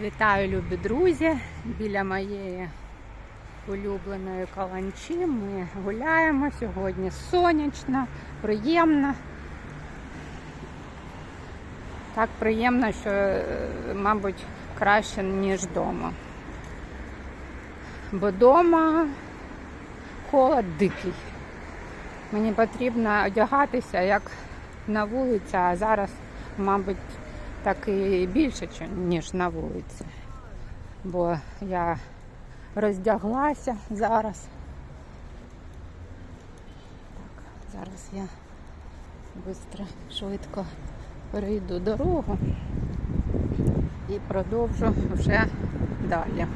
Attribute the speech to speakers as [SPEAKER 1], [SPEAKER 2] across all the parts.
[SPEAKER 1] Вітаю, любі друзі! Біля моєї улюбленої каланчі ми гуляємо. Сьогодні сонячно, приємно. Так приємно, що, е, мабуть, краще, ніж вдома. Бо вдома холод дикий. Мені потрібно одягатися як на вулиці, а зараз, мабуть, так і більше, ніж на вулиці. Бо я роздяглася зараз. Так, зараз я швидко, швидко перейду дорогу і продовжу вже далі.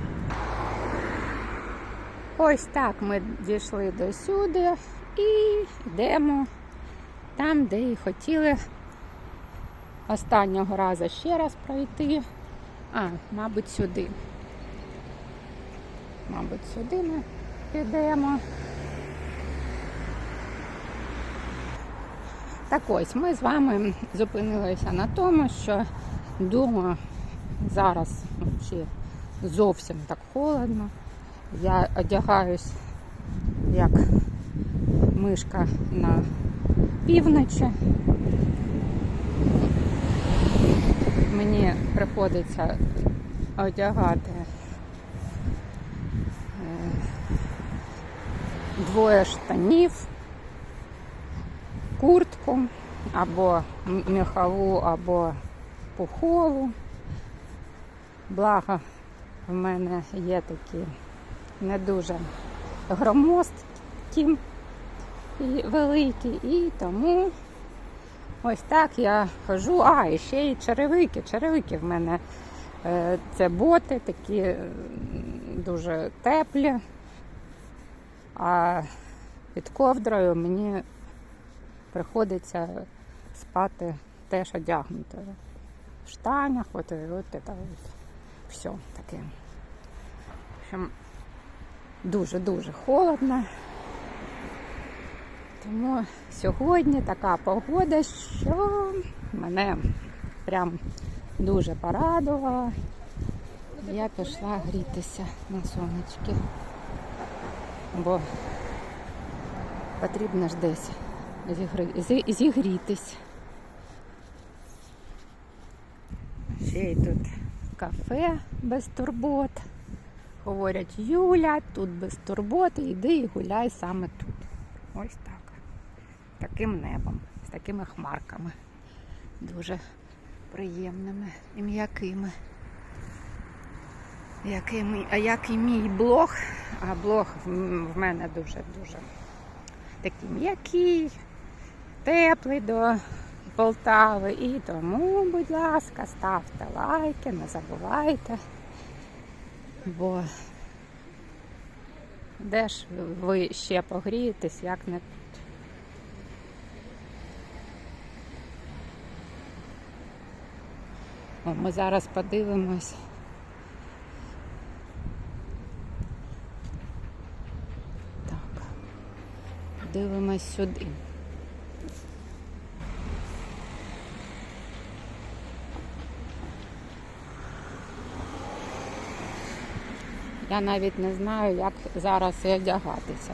[SPEAKER 1] Ось так ми дійшли до сюди і йдемо там, де і хотіли останнього разу ще раз пройти. А, мабуть, сюди. Мабуть, сюди ми підемо. Так ось ми з вами зупинилися на тому, що вдома зараз ще зовсім так холодно. Я одягаюсь як мишка на півночі. Мені приходиться одягати е, двоє штанів, куртку або м- мехову, або пухову. Благо в мене є такі не дуже громоздкі і великі, і тому ось так я хожу. А, і ще й черевики. Черевики в мене е, це боти, такі е, дуже теплі. А під ковдрою мені приходиться спати теж одягнутою. В штанях, от, і от, це от. все таке. Дуже-дуже холодно. Тому сьогодні така погода, що мене прям дуже порадувала. Я пішла грітися на сонечки, бо потрібно ж десь зігрітись. Ще й тут кафе без турбот. Говорять, Юля, тут без турбот, іди і гуляй саме тут. Таким небом, з такими хмарками. Дуже приємними і м'якими. Якими, а як і мій блог, а блог в мене дуже-дуже такий м'який, теплий до Полтави. І тому, будь ласка, ставте лайки, не забувайте. Бо де ж ви ще погрієтесь, як не тут? О, ми зараз подивимось. Так, подивимось сюди. Я навіть не знаю, як зараз і одягатися.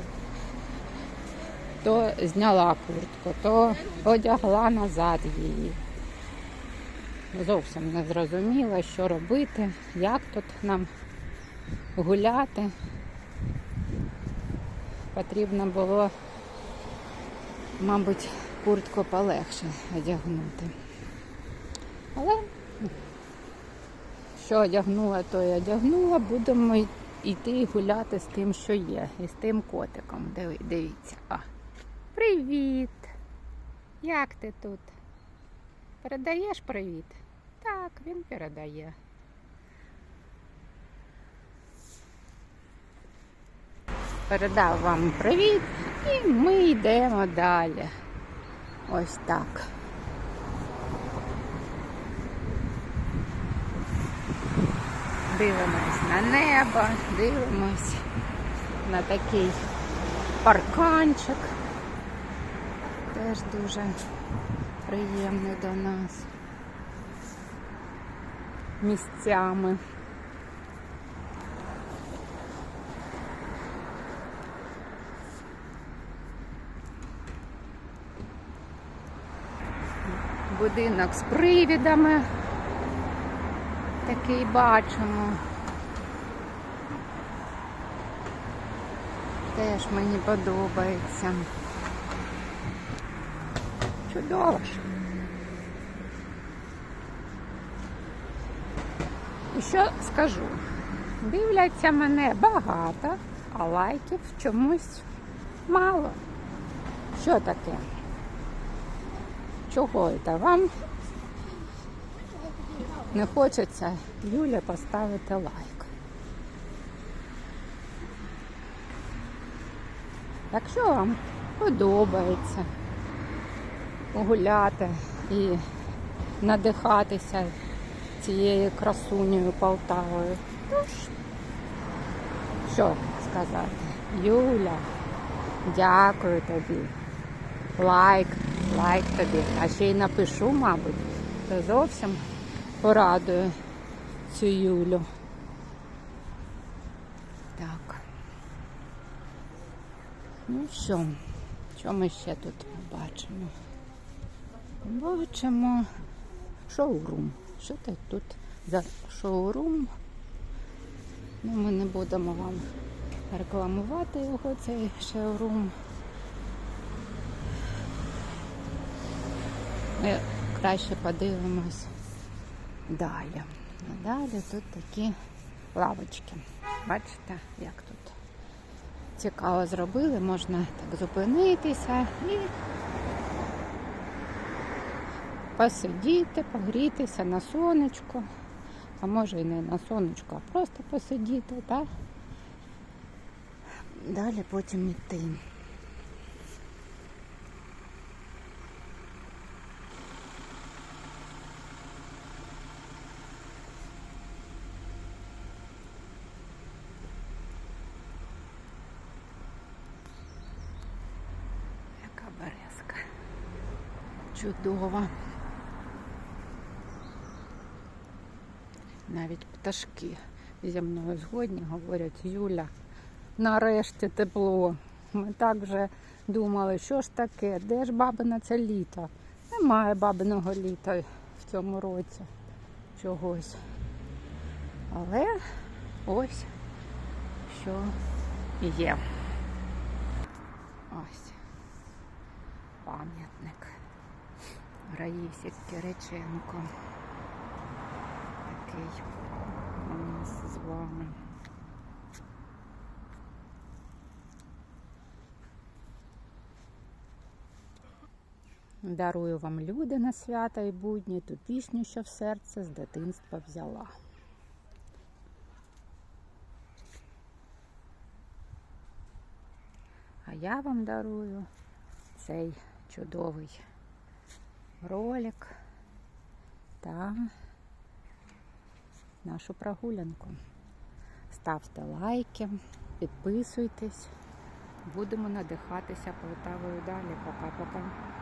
[SPEAKER 1] То зняла куртку, то одягла назад її. Зовсім не зрозуміла, що робити, як тут нам гуляти. Потрібно було, мабуть, куртку полегше одягнути. Але що одягнула, то й одягнула. Будемо йти гуляти з тим, що є, і з тим котиком. Дивіться. А. Привіт! Як ти тут? Передаєш привіт? Так, він передає. Передав вам привіт і ми йдемо далі. Ось так. Дивимось на небо, дивимось на такий парканчик. Теж дуже приємний до нас місцями. Будинок з привідами такий бачимо. Теж мені подобається. Чудово ж. І що скажу? Дивляться мене багато, а лайків чомусь мало. Що таке? Чого це вам не хочеться Юля поставити лайк? Якщо вам подобається гуляти і надихатися цією красунею Полтавою, то ж, що сказати? Юля, дякую тобі. Лайк, лайк тобі. А ще й напишу, мабуть, то зовсім порадую цю Юлю. Так. Ну що, що ми ще тут бачимо? Бачимо шоурум. Що це тут за шоурум? Ну, ми не будемо вам рекламувати його, цей шоурум. Ми краще подивимось далі. А далі тут такі лавочки. Бачите, як тут цікаво зробили, можна так зупинитися і посидіти, погрітися на сонечку. А може і не на сонечку, а просто посидіти, так? Далі потім йти. Чудова. Навіть пташки зі мною згодні говорять, Юля, нарешті тепло. Ми так вже думали, що ж таке, де ж бабине це літо? Немає бабиного літа в цьому році чогось. Але ось що є. Ось пам'ятник Раїсі Кириченко. Такий у нас з вами. Дарую вам люди на свята і будні ту пісню, що в серце з дитинства взяла. А я вам дарую цей чудовий ролик та нашу прогулянку. Ставте лайки, підписуйтесь. Будемо надихатися Полтавою далі. Пока-пока.